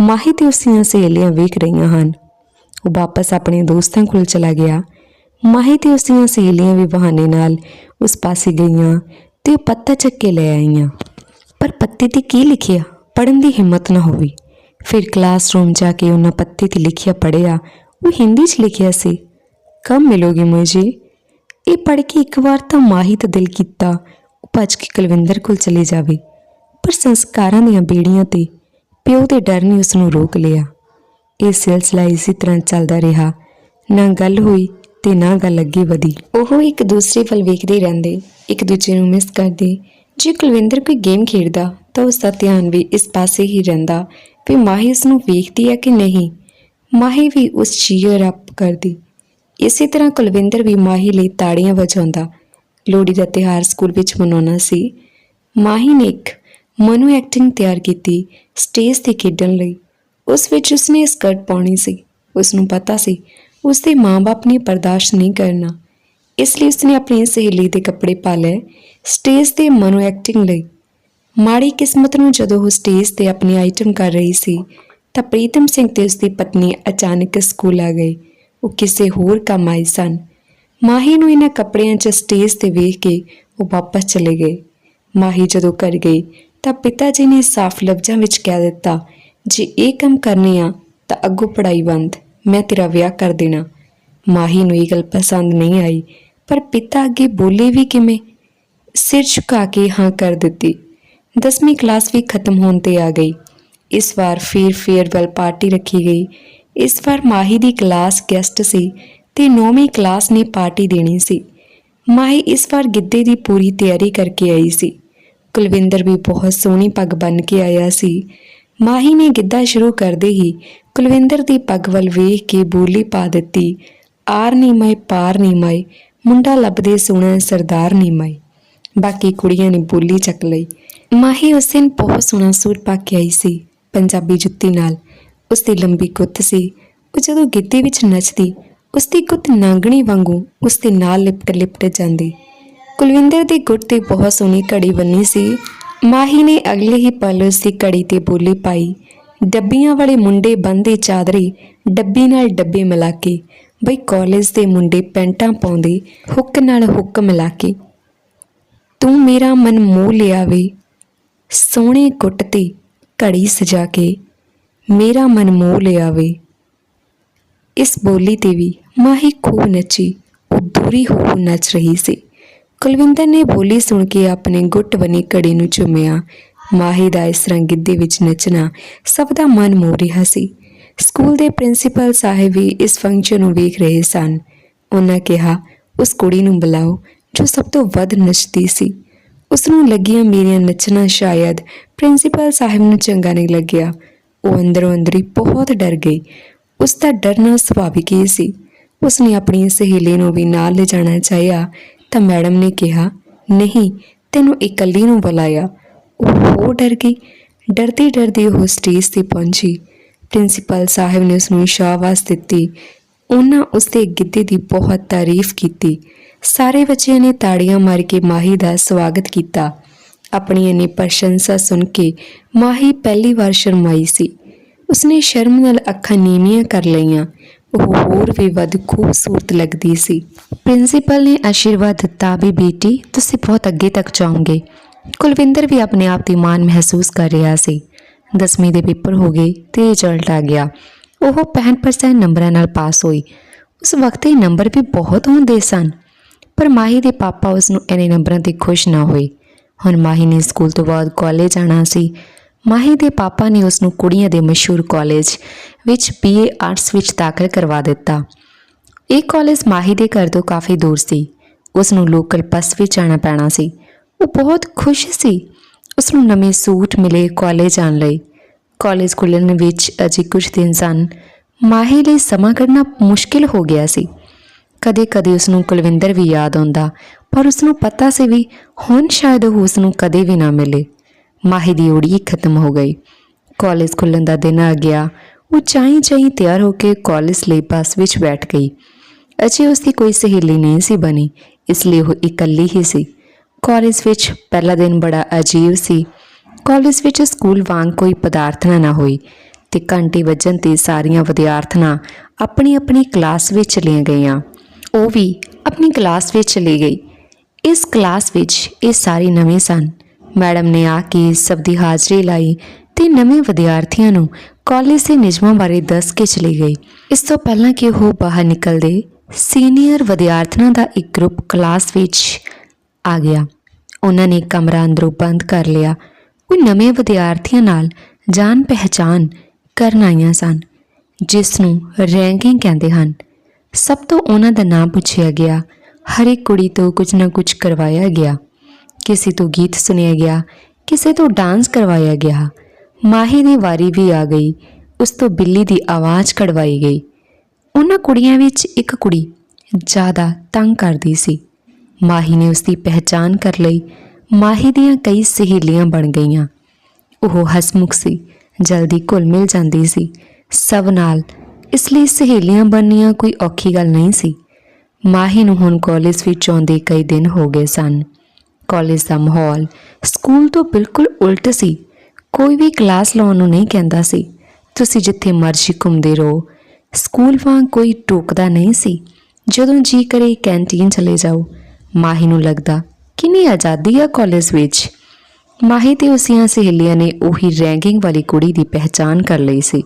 ਮਾਹੀ ਤੇ ਉਸਦੀਆਂ ਸਹੇਲੀਆਂ ਵੇਖ ਰਹੀਆਂ ਹਨ। ਉਹ ਵਾਪਸ ਆਪਣੇ ਦੋਸਤਾਂ ਕੋਲ ਚਲਾ ਗਿਆ। ਮਾਹੀ ਤੇ ਉਸਦੀਆਂ ਸਹੇਲੀਆਂ ਵੀ ਬਹਾਨੇ ਨਾਲ ਉਸ ਪਾਸੇ ਗਈਆਂ ਤੇ ਉਹ ਪੱਤਾ ਚੱਕ ਕੇ ਲੈ ਆਈਆਂ। ਪਰ ਪੱਤੇ ਤੇ ਕੀ ਲਿਖਿਆ? ਪੜਨ ਦੀ ਹਿੰਮਤ ਨਾ ਹੋਈ ਫਿਰ ਕਲਾਸਰੂਮ ਜਾ ਕੇ ਉਹਨਾਂ ਪੱਤੇ ਤੇ ਲਿਖਿਆ ਪੜਿਆ ਉਹ ਹਿੰਦੀ 'ਚ ਲਿਖਿਆ ਸੀ। ਕਬ ਮਿਲੋਗੇ ਮੁਝੇ ਇਹ ਪੜ੍ਹ ਕੇ ਇੱਕ ਵਾਰ ਤਾਂ ਮਾਹੀ ਤਾਂ ਦਿਲ ਕੀਤਾ, ਉਹ ਭੱਜ ਕੇ ਕੁਲਵਿੰਦਰ ਕੋਲ ਚਲੇ ਜਾਵੇ। ਪਰ ਸੰਸਕਾਰਾਂ ਦੀਆਂ ਬੇੜੀਆਂ ਤੇ ਪਿਓ ਦੇ ਡਰ ਨੇ ਉਸ ਨੂੰ ਰੋਕ ਲਿਆ। ਇਹ ਸਿਲਸਿਲਾ ਇਸੇ ਤਰ੍ਹਾਂ ਚੱਲਦਾ ਰਿਹਾ। ਨਾ ਗੱਲ ਹੋਈ ਤੇ ਨਾ ਗੱਲ ਅੱਗੇ ਵਧੀ। ਉਹ ਇੱਕ ਦੂਸਰੇ ਵੱਲ ਵੇਖਦੇ ਰਹਿੰਦੇ, ਇੱਕ ਦੂਜੇ ਨੂੰ ਮਿਸ ਕਰਦੇ। ਜੇ ਕੁਲਵਿੰਦਰ ਕੋਈ ਗੇਮ ਖੇਡਦਾ, ਤਾਂ ਉਸ ਦਾ ਧਿਆਨ ਵੀ ਇਸ ਪਾਸੇ ਹੀ ਰਹਿੰਦਾ ਵੀ ਮਾਹੀ ਉਸ ਨੂੰ ਵੇਖਦੀ ਹੈ ਕਿ ਨਹੀਂ। ਮਾਹੀ ਵੀ ਉਸ ਚੀਅਰ ਅਪ ਕਰਦੀ। ਇਸੇ ਤਰ੍ਹਾਂ ਕੁਲਵਿੰਦਰ ਵੀ ਮਾਹੀ ਲਈ ਤਾੜੀਆਂ ਵਜਾਉਂਦਾ। ਲੋਹੜੀ ਦਾ ਤਿਉਹਾਰ ਸਕੂਲ ਵਿੱਚ ਮਨਾਉਣਾ ਸੀ। ਮਾਹੀ ਨੇ ਇੱਕ ਮਨੂ ਐਕਟਿੰਗ ਤਿਆਰ ਕੀਤੀ ਸਟੇਜ ਤੇ ਖੇਡਣ ਲਈ। ਉਸ ਵਿੱਚ ਉਸਨੇ ਸਕਰਟ ਪਾਉਣੀ ਸੀ। ਉਸ ਨੂੰ ਪਤਾ ਸੀ, ਉਸਦੇ ਮਾਂ-ਬਾਪ ਨੇ ਬਰਦਾਸ਼ਤ ਨਹੀਂ ਕਰਨਾ। ਇਸ ਲਈ ਉਸਨੇ ਆਪਣੀ ਸਹੇਲੀ ਦੇ ਕੱਪੜੇ ਪਾ ਲਏ ਸਟੇਜ ਤੇ ਮਨੂ ਐਕਟਿੰਗ ਲਈ। ਮਾੜੀ ਕਿਸਮਤ ਨੂੰ ਜਦੋਂ ਉਹ ਸਟੇਜ ਤੇ ਆਪਣੀ ਆਈਟਮ ਕਰ ਰਹੀ ਸੀ, ਤਾਂ ਪ੍ਰੀਤਮ ਸਿੰਘ ਤੇ ਉਸਦੀ ਪਤਨੀ ਅਚਾਨਕ ਸਕੂਲ ਆ ਗਏ। ਉਹ ਕਿਸੇ ਹੋਰ ਕੰਮ ਆਏ ਸਨ। ਮਾਹੀ ਨੂੰ ਇਹਨਾਂ ਕੱਪੜਿਆਂ 'ਚ ਸਟੇਜ ਤੇ ਵੇਖ ਕੇ ਉਹ ਵਾਪਸ ਚਲੇ ਗਏ। ਮਾਹੀ ਜਦੋਂ ਘਰ ਗਈ ਤਾਂ ਪਿਤਾ ਜੀ ਨੇ ਸਾਫ਼ ਲਫ਼ਜ਼ਾਂ ਵਿੱਚ ਕਹਿ ਦਿੱਤਾ, ਜੇ ਇਹ ਕੰਮ ਕਰਨੇ ਆ, ਤਾਂ ਅੱਗੋਂ ਪੜ੍ਹਾਈ ਬੰਦ, ਮੈਂ ਤੇਰਾ ਵਿਆਹ ਕਰ ਦੇਣਾ। ਮਾਹੀ ਨੂੰ ਇਹ ਗੱਲ ਪਸੰਦ ਨਹੀਂ ਆਈ, ਪਰ ਪਿਤਾ ਅੱਗੇ ਬੋਲੇ ਵੀ ਕਿਵੇਂ? ਸਿਰ ਝੁਕਾ ਕੇ ਹਾਂ ਕਰ ਦਿੱਤੀ। 10ਵੀਂ ਕਲਾਸ ਵੀ ਖਤਮ ਹੋਣ ਤੇ ਆ ਗਈ। ਇਸ ਵਾਰ ਫੇਰ ਫੇਅਰਵੈਲ ਪਾਰਟੀ ਰੱਖੀ ਗਈ। ਇਸ ਵਾਰ ਮਾਹੀ ਦੀ ਕਲਾਸ ਗੈਸਟ ਸੀ ਤੇ 9ਵੀਂ ਕਲਾਸ ਨੇ ਪਾਰਟੀ ਦੇਣੀ ਸੀ। ਮਾਹੀ ਇਸ ਵਾਰ ਗਿੱਧੇ ਦੀ ਪੂਰੀ ਤਿਆਰੀ ਕਰਕੇ ਆਈ ਸੀ। ਕੁਲਵਿੰਦਰ ਵੀ ਬਹੁਤ ਸੋਹਣੀ ਪੱਗ ਬੰਨ ਕੇ ਆਇਆ ਸੀ। ਮਾਹੀ ਨੇ ਗਿੱਧਾ ਸ਼ੁਰੂ ਕਰਦੇ ਹੀ ਕੁਲਵਿੰਦਰ ਦੀ ਪੱਗ ਵੱਲ ਵੇਖ ਕੇ ਬੋਲੀ ਪਾ ਦਿੱਤੀ, ਆਰ ਨੀ ਮੈਂ ਪਾਰ ਨੀ ਮੈਂ ਮੁੰਡਾ ਲੱਭਦੇ ਸੋਹਣਾ ਸਰਦਾਰ ਨੀ ਮੈਂ ਬਾਕੀ ਕੁੜੀਆਂ ਨੇ ਬੋਲੀ ਚੱਕ ਲਈ। ਮਾਹੀ ਉਸ ਦਿਨ ਬਹੁਤ ਸੋਹਣਾ ਸੂਟ ਪਾ ਕੇ ਆਈ ਸੀ, ਪੰਜਾਬੀ ਜੁੱਤੀ ਨਾਲ। ਉਸ ਦੀ ਲੰਬੀ ਗੁੱਤ ਸੀ, ਉਹ ਜਦੋਂ ਗਿੱਧੇ ਵਿੱਚ ਨੱਚਦੀ, ਉਸ ਦੀ ਗੁੱਤ ਨਾਂਗਣੀ ਵਾਂਗੂ ਉਸ ਦੇ ਨਾਲ ਲਿਪਟ ਲਿਪਟ ਜਾਂਦੀ। ਕੁਲਵਿੰਦਰ ਦੀ ਗੁੱਟ ਤੇ ਬਹੁਤ ਸੋਹਣੀ ਘੜੀ ਬੰਨੀ ਸੀ। ਮਾਹੀ ਨੇ ਅਗਲੇ ਹੀ ਪਲ ਉਸ ਦੀ ਘੜੀ ਤੇ ਬੋਲੀ ਪਾਈ। ਡੱਬੀਆਂ ਵਾਲੇ ਮੁੰਡੇ ਬੰਦੇ ਚਾਦਰੇ ਡੱਬੀ ਨਾਲ ਡੱਬੇ ਮਿਲਾ ਕੇ, ਬਈ ਕਾਲਜ ਦੇ ਮੁੰਡੇ ਪੈਂਟਾਂ ਪਾਉਂਦੇ ਹੁੱਕ ਨਾਲ ਹੁੱਕ ਮਿਲਾ ਕੇ। ਤੂੰ ਮੇਰਾ ਮਨ ਮੋਹ ਲਿਆ ਵੇ ਸੋਹਣੇ ਗੁੱਟ ਤੇ ਘੜੀ ਸਜਾ ਕੇ, ਮੇਰਾ ਮਨ ਮੋਹ ਲਿਆ ਵੇ ਇਸ ਬੋਲੀ ਤੇ ਵੀ ਮਾਹੀ ਖੂਬ ਨੱਚੀ, ਉਹ ਦੂਰੀ ਹੋ ਹੋ ਨੱਚ ਰਹੀ ਸੀ। ਕੁਲਵਿੰਦਰ ਨੇ ਬੋਲੀ ਸੁਣ ਕੇ ਆਪਣੇ ਗੁੱਟ ਬਣੀ ਕੜੀ ਨੂੰ ਚੁੰਮਿਆ ਮਾਹੀ ਦਾ ਇਸ ਤਰ੍ਹਾਂ ਗਿੱਧੇ ਵਿੱਚ ਨੱਚਣਾ ਸਭ ਦਾ ਮਨ ਮੋਹ ਰਿਹਾ ਸੀ। ਸਕੂਲ ਦੇ ਪ੍ਰਿੰਸੀਪਲ ਸਾਹਿਬ ਵੀ ਇਸ ਫੰਕਸ਼ਨ ਨੂੰ ਵੇਖ ਰਹੇ ਸਨ। ਉਹਨਾਂ ਕਿਹਾ, ਉਸ ਕੁੜੀ ਨੂੰ ਬੁਲਾਓ, ਜੋ ਸਭ ਤੋਂ ਵੱਧ ਨੱਚਦੀ ਸੀ। ਉਸ ਨੂੰ ਲੱਗੀਆਂ ਮੇਰੀਆਂ ਨੱਚਣਾ ਸ਼ਾਇਦ ਪ੍ਰਿੰਸੀਪਲ ਸਾਹਿਬ ਨੂੰ ਚੰਗਾ ਨਹੀਂ ਲੱਗਿਆ। ਉਹ ਅੰਦਰੋਂ ਅੰਦਰੀ ਬਹੁਤ ਡਰ ਗਈ। ਉਸ ਦਾ ਡਰਨਾ ਸੁਭਾਵਿਕ ਹੀ ਸੀ। ਉਸ ਨੇ ਆਪਣੀ ਸਹੇਲੀ ਨੂੰ ਵੀ ਨਾਲ ਲੈ ਜਾਣਾ ਚਾਹਿਆ। ਤਾਂ ਮੈਡਮ ਨੇ ਕਿਹਾ, ਨਹੀਂ, ਤੈਨੂੰ ਇਕੱਲੀ ਨੂੰ ਬੁਲਾਇਆ। ਉਹ ਹੋਰ ਡਰ ਗਈ। ਡਰਦੀ ਡਰਦੀ ਉਹ ਸਟੇਜ ਤੇ ਪਹੁੰਚੀ। ਪ੍ਰਿੰਸੀਪਲ ਸਾਹਿਬ ਨੇ ਉਸ ਨੂੰ ਸ਼ਾਬਾਸ਼ ਦਿੱਤੀ। ਉਹਨਾਂ ਉਸ ਦੇ ਗਿੱਧੇ ਦੀ ਬਹੁਤ ਤਾਰੀਫ ਕੀਤੀ। ਸਾਰੇ ਬੱਚਿਆਂ ਨੇ ਤਾੜੀਆਂ ਮਾਰ ਕੇ ਮਾਹੀ ਦਾ ਸਵਾਗਤ ਕੀਤਾ। ਆਪਣੀ ਇੰਨੀ ਪ੍ਰਸ਼ੰਸਾ ਸੁਣ ਕੇ ਮਾਹੀ ਪਹਿਲੀ ਵਾਰ ਸ਼ਰਮਾਈ ਸੀ। ਉਸਨੇ ਸ਼ਰਮ ਨਾਲ ਅੱਖਾਂ ਨੀਵੀਆਂ ਕਰ ਲਈਆਂ। ਉਹ ਹੋਰ ਵੀ ਵੱਧ ਖੂਬਸੂਰਤ ਲੱਗਦੀ ਸੀ। ਪ੍ਰਿੰਸੀਪਲ ਨੇ ਆਸ਼ੀਰਵਾਦ ਦਿੱਤਾ ਵੀ ਬੇਟੀ, ਤੁਸੀਂ ਬਹੁਤ ਅੱਗੇ ਤੱਕ ਜਾਓਗੇ। ਕੁਲਵਿੰਦਰ ਵੀ ਆਪਣੇ ਆਪ ਦੀ ਮਾਣ ਮਹਿਸੂਸ ਕਰ ਰਿਹਾ ਸੀ। 10ਵੀਂ ਦੇ ਪੇਪਰ ਹੋ ਗਏ ਤੇ ਰਿਜ਼ਲਟ ਆ ਗਿਆ। ਉਹ 65% ਨੰਬਰਾਂ ਨਾਲ ਪਾਸ ਹੋਈ। ਉਸ ਵਕਤ ਇਹ ਨੰਬਰ ਵੀ ਬਹੁਤ ਹੁੰਦੇ ਸਨ। ਪਰ ਮਾਹੀ ਦੇ ਪਾਪਾ ਉਸ ਨੂੰ ਇੰਨੇ ਨੰਬਰਾਂ ਤੇ ਖੁਸ਼ ਨਾ ਹੋਏ। ਹੁਣ ਮਾਹੀ ਨੇ ਸਕੂਲ ਤੋਂ ਬਾਅਦ ਕਾਲਜ ਜਾਣਾ ਸੀ। ਮਾਹੀ ਦੇ ਪਾਪਾ ਨੇ ਉਸ ਨੂੰ ਕੁੜੀਆਂ ਦੇ ਮਸ਼ਹੂਰ ਕਾਲਜ ਵਿੱਚ ਬੀਏ ਆਰਟਸ ਵਿੱਚ ਦਾਖਲ ਕਰਵਾ ਦਿੱਤਾ। ਇਹ ਕਾਲਜ ਮਾਹੀ ਦੇ ਘਰ ਤੋਂ ਕਾਫੀ ਦੂਰ ਸੀ। ਉਸ ਨੂੰ ਲੋਕਲ ਬੱਸ ਵਿੱਚ ਜਾਣਾ ਪੈਣਾ ਸੀ। ਉਹ ਬਹੁਤ ਖੁਸ਼ ਸੀ। ਉਸ ਨੂੰ ਨਵੇਂ ਸੂਟ ਮਿਲੇ ਕਾਲਜ ਜਾਣ ਲਈ। ਕਾਲਜ ਖੁੱਲ੍ਹਣ ਵਿੱਚ ਅਜੇ ਕੁਝ ਦਿਨ ਸਨ। ਮਾਹੀ ਲਈ ਸਮਾਂ ਕੱਢਣਾ ਮੁਸ਼ਕਿਲ ਹੋ ਗਿਆ ਸੀ। ਕਦੇ-ਕਦੇ ਉਸ ਨੂੰ ਕੁਲਵਿੰਦਰ ਵੀ ਯਾਦ ਆਉਂਦਾ, ਪਰ ਉਸ ਨੂੰ ਪਤਾ ਸੀ ਵੀ ਹੁਣ ਸ਼ਾਇਦ ਉਹ ਉਸ ਨੂੰ ਕਦੇ ਵੀ ਨਾ ਮਿਲੇ। ਮਾਹੀ ਦੀ ਉਡੀਕ ਖਤਮ ਹੋ ਗਈ। ਕਾਲਜ ਖੁੱਲ੍ਹਣ ਦਾ ਦਿਨ ਆ ਗਿਆ। ਉਹ ਚਾਈ ਚਾਈ ਤਿਆਰ ਹੋ ਕੇ ਕਾਲਜ ਲਈ ਬੱਸ ਵਿੱਚ ਬੈਠ ਗਈ। ਅਜੇ ਉਸ ਦੀ ਕੋਈ ਸਹੇਲੀ ਨਹੀਂ ਸੀ ਬਣੀ, ਇਸ ਲਈ ਉਹ ਇਕੱਲੀ ਹੀ ਸੀ। ਕਾਲਜ ਵਿੱਚ ਪਹਿਲਾ ਦਿਨ ਬੜਾ ਅਜੀਬ ਸੀ। ਕਾਲਜ ਵਿੱਚ ਸਕੂਲ ਵਾਂਗ ਕੋਈ ਪਦਾਰਥਨਾ ਨਾ ਹੋਈ ਤੇ ਘੰਟੀ ਵੱਜਣ ਤੇ ਸਾਰੀਆਂ ਵਿਦਿਆਰਥਣਾਂ ਆਪਣੀ ਆਪਣੀ ਕਲਾਸ ਵਿੱਚ ਚਲੀਆਂ ਗਈਆਂ। ਉਹ ਵੀ ਆਪਣੀ ਕਲਾਸ ਵਿੱਚ ਚਲੀ ਗਈ। ਇਸ ਕਲਾਸ ਵਿੱਚ ਇਹ ਸਾਰੇ ਨਵੇਂ ਸਨ। ਮੈਡਮ ਨੇ ਆ ਕੇ ਸਭ ਦੀ ਹਾਜ਼ਰੀ ਲਾਈ ਤੇ ਨਵੇਂ ਵਿਦਿਆਰਥੀਆਂ ਨੂੰ ਕਾਲਜ ਦੇ ਨਿਯਮਾਂ ਬਾਰੇ ਦੱਸ ਕੇ ਚਲੀ ਗਈ। ਇਸ ਤੋਂ ਪਹਿਲਾਂ ਕਿ ਉਹ ਬਾਹਰ ਨਿਕਲਦੇ, ਸੀਨੀਅਰ ਵਿਦਿਆਰਥਣਾਂ ਦਾ ਇੱਕ ਗਰੁੱਪ ਕਲਾਸ ਵਿੱਚ ਆ ਗਿਆ। ਉਹਨਾਂ ਨੇ ਕਮਰਾ ਅੰਦਰੋਂ ਬੰਦ ਕਰ ਲਿਆ। ਉਹ ਨਵੇਂ ਵਿਦਿਆਰਥੀਆਂ ਨਾਲ ਜਾਣ ਪਹਿਚਾਨ ਕਰਨ ਆਈਆਂ ਸਨ, ਜਿਸ ਨੂੰ ਰੈਂਕਿੰਗ ਕਹਿੰਦੇ ਹਨ। ਸਭ ਤੋਂ ਉਹਨਾਂ ਦਾ ਨਾਮ ਪੁੱਛਿਆ ਗਿਆ। ਹਰ ਇੱਕ ਕੁੜੀ ਤੋਂ ਕੁਝ ਨਾ ਕੁਝ ਕਰਵਾਇਆ ਗਿਆ। ਕਿਸੇ ਤੋਂ ਗੀਤ ਸੁਣਿਆ ਗਿਆ, ਕਿਸੇ ਤੋਂ ਡਾਂਸ ਕਰਵਾਇਆ ਗਿਆ, ਮਾਹੀ ਦੀ ਵਾਰੀ ਵੀ ਆ ਗਈ, ਉਸ ਤੋਂ ਬਿੱਲੀ ਦੀ ਆਵਾਜ਼ ਕਢਵਾਈ ਗਈ। ਉਹਨਾਂ ਕੁੜੀਆਂ ਵਿੱਚ ਇੱਕ ਕੁੜੀ ਜ਼ਿਆਦਾ ਤੰਗ ਕਰਦੀ ਸੀ। ਮਾਹੀ ਨੇ ਉਸ ਦੀ ਪਹਿਚਾਨ ਕਰ ਲਈ, ਮਾਹੀ ਦੀਆਂ ਕਈ ਸਹੇਲੀਆਂ ਬਣ ਗਈਆਂ। ਉਹ ਹਸਮੁਖ ਸੀ, ਜਲਦੀ ਘੁਲ ਮਿਲ ਜਾਂਦੀ ਸੀ। ਸਭ ਨਾਲ ਇਸ ਲਈ ਸਹੇਲੀਆਂ ਬਣਨੀਆਂ ਕੋਈ ਔਖੀ ਗੱਲ ਨਹੀਂ ਸੀ। ਮਾਹੀ ਨੂੰ ਹੁਣ ਕਾਲਜ ਵਿੱਚ ਆਉਂਦੇ ਕਈ ਦਿਨ ਹੋ ਗਏ ਸਨ। ਕਾਲਜ ਦਾ ਮਾਹੌਲ ਸਕੂਲ ਤੋਂ ਬਿਲਕੁਲ ਉਲਟ ਸੀ। ਕੋਈ ਵੀ ਕਲਾਸ ਲਾਉਣ ਨੂੰ ਨਹੀਂ ਕਹਿੰਦਾ ਸੀ। ਤੁਸੀਂ ਜਿੱਥੇ ਮਰਜ਼ੀ ਘੁੰਮਦੇ ਰਹੋ। ਸਕੂਲ ਵਾਂਗ ਕੋਈ ਟੋਕਦਾ ਨਹੀਂ ਸੀ। ਜਦੋਂ ਜੀ ਕਰੇ ਕੈਂਟੀਨ ਚਲੇ ਜਾਓ, ਮਾਹੀ ਨੂੰ ਲੱਗਦਾ, ਕਿੰਨੀ ਆਜ਼ਾਦੀ ਆ ਕਾਲਜ ਵਿੱਚ। ਮਾਹੀ ਤੇ ਉਸੀਆਂ ਸਹੇਲੀਆਂ ਨੇ ਉਹੀ ਰੈਂਕਿੰਗ ਵਾਲੀ ਕੁੜੀ ਦੀ ਪਹਿਚਾਨ ਕਰ ਲਈ ਸੀ।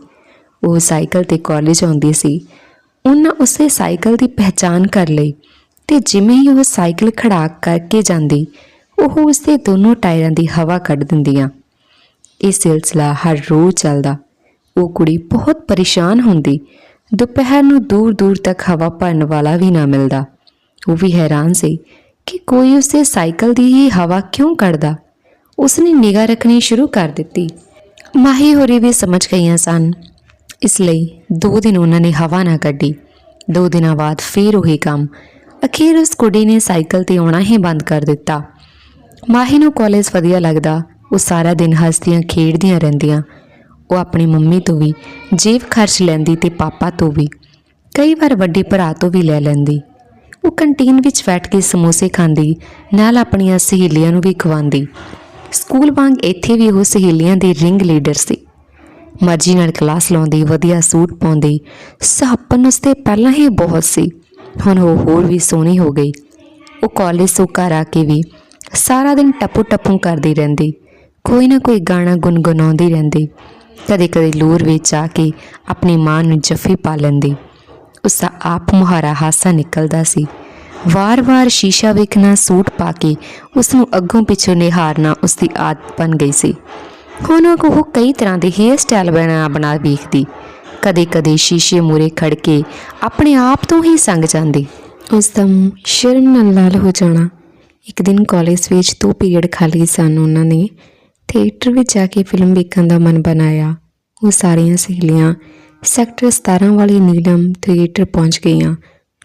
ਉਹ ਸਾਈਕਲ ਤੇ ਕਾਲਜ ਆਉਂਦੀ ਸੀ। ਉਹਨਾਂ ਉਸੇ ਸਾਈਕਲ ਦੀ ਪਹਿਚਾਨ ਕਰ ਲਈ ਤੇ ਜਿਵੇਂ ਹੀ ਉਹ ਸਾਈਕਲ ਖੜਾ ਕਰਕੇ ਜਾਂਦੀ ਉਹ ਉਸਦੇ ਦੋਨੋਂ ਟਾਇਰਾਂ ਦੀ ਹਵਾ ਕੱਢ ਦਿੰਦੀਆਂ। ਇਹ ਸਿਲਸਿਲਾ ਹਰ ਰੋਜ਼ ਚੱਲਦਾ। ਉਹ ਕੁੜੀ ਬਹੁਤ ਪਰੇਸ਼ਾਨ ਹੁੰਦੀ। ਦੁਪਹਿਰ ਨੂੰ ਦੂਰ ਦੂਰ ਤੱਕ ਹਵਾ ਭਰਨ ਵਾਲਾ ਵੀ ਨਾ ਮਿਲਦਾ। ਉਹ ਵੀ ਹੈਰਾਨ ਸੀ ਕਿ ਕੋਈ ਉਸੇ ਸਾਈਕਲ ਦੀ ਹੀ ਹਵਾ ਕਿਉਂ ਕੱਢਦਾ। ਉਸਨੇ ਨਿਗਾਹ ਰੱਖਣੀ ਸ਼ੁਰੂ ਕਰ ਦਿੱਤੀ। ਮਾਹੀ ਹੋਰੀ ਵੀ ਸਮਝ ਗਈਆਂ ਸਨ। ਇਸ ਲਈ ਦੋ ਦਿਨ ਉਹਨਾਂ ਨੇ ਹਵਾ ਨਾ ਕੱਢੀ। ਦੋ ਦਿਨਾਂ ਬਾਅਦ ਫੇਰ ਉਹੀ ਕੰਮ। ਅਖੀਰ ਉਸ ਕੁੜੀ ਨੇ ਸਾਈਕਲ ਤੇ ਆਉਣਾ ਹੀ ਬੰਦ ਕਰ ਦਿੱਤਾ। ਮਾਹੀ ਨੂੰ ਕਾਲਜ ਵਧੀਆ ਲੱਗਦਾ, ਉਹ ਸਾਰਾ ਦਿਨ ਹੱਸਦੀਆਂ, ਖੇਡਦੀਆਂ ਰਹਿੰਦੀਆਂ। ਉਹ ਆਪਣੀ ਮੰਮੀ ਤੋਂ ਵੀ, ਜੇਬ ਖਰਚ ਲੈਂਦੀ ਤੇ ਪਾਪਾ ਤੋਂ ਵੀ। ਕਈ ਵਾਰ ਵੱਡੇ ਭਰਾ ਤੋਂ ਵੀ ਲੈ ਲੈਂਦੀ। ਉਹ ਕੰਟੀਨ ਵਿੱਚ ਬੈਠ ਕੇ ਸਮੋਸੇ ਖਾਂਦੀ, ਨਾਲ ਆਪਣੀਆਂ ਸਹੇਲੀਆਂ ਨੂੰ ਵੀ ਖਵਾਉਂਦੀ। ਸਕੂਲ ਵਾਂਗ ਇੱਥੇ ਵੀ ਉਹ ਸਹੇਲੀਆਂ ਦੇ ਰਿੰਗ ਲੀਡਰ ਸੀ। ਮਰਜ਼ੀ ਨਾਲ ਕਲਾਸ ਲਾਉਂਦੀ, ਵਧੀਆ ਸੂਟ ਪਾਉਂਦੀ ਸੱਪਨ ਉਸ 'ਤੇ ਪਹਿਲਾਂ ਹੀ ਬਹੁਤ ਸੀ। ਹੁਣ ਉਹ ਹੋਰ ਵੀ ਸੋਹਣੀ ਹੋ ਗਈ। ਉਹ ਕਾਲਜ ਤੋਂ ਘਰ ਆ ਕੇ ਵੀ ਸਾਰਾ ਦਿਨ ਟੱਪੂ ਟੱਪੂ ਕਰਦੀ ਰਹਿੰਦੀ, ਕੋਈ ਨਾ ਕੋਈ ਗਾਣਾ ਗੁੰਗੁਣਾਉਂਦੀ ਰਹਿੰਦੀ, ਕਦੇ ਕਦੇ ਲੂਰ ਵਿੱਚ ਆ ਕੇ ਆਪਣੀ ਮਾਂ ਨੂੰ ਜੱਫੀ ਪਾ ਲੈਂਦੀ। ਉਸ ਦਾ ਆਪ ਮੁਹਾਰਾ ਹਾਸਾ ਨਿਕਲਦਾ ਸੀ। ਵਾਰ-ਵਾਰ ਸ਼ੀਸ਼ਾ ਵੇਖਣਾ, ਸੂਟ ਪਾ ਕੇ ਉਸ ਨੂੰ ਅੱਗੋਂ ਪਿੱਛੋਂ ਨਿਹਾਰਨਾ ਉਸ ਦੀ ਆਦਤ ਬਣ ਗਈ ਸੀ। ਹੁਣ ਉਹ ਕਈ ਤਰ੍ਹਾਂ ਦੇ ਹੇਅਰ ਸਟਾਈਲ ਬਣਾ ਬਣਾ ਵੇਖਦੀ। ਕਦੇ-ਕਦੇ ਸ਼ੀਸ਼ੇ ਮੂਰੇ ਖੜ ਕੇ ਆਪਣੇ ਆਪ ਤੋਂ ਹੀ ਸੰਗ ਜਾਂਦੀ। ਉਸ ਦਾ ਮੂੰਹ ਸ਼ਰਮ ਨਾਲ ਲਾਲ ਹੋ ਜਾਣਾ। ਇੱਕ ਦਿਨ ਕਾਲਜ ਵਿੱਚ ਦੋ ਪੀਰੀਅਡ ਖਾਲੀ ਸਨ ਉਹਨਾਂ ਨੇ। ਥੀਏਟਰ ਵਿੱਚ ਜਾ ਕੇ ਫਿਲਮ ਵੇਖਣ ਦਾ ਮਨ ਬਣਾਇਆ। ਉਹ ਸਾਰੀਆਂ ਸਹੇਲੀਆਂ ਸੈਕਟਰ 17 ਵਾਲੇ ਨੀਲਮ ਥੀਏਟਰ ਪਹੁੰਚ ਗਈਆਂ,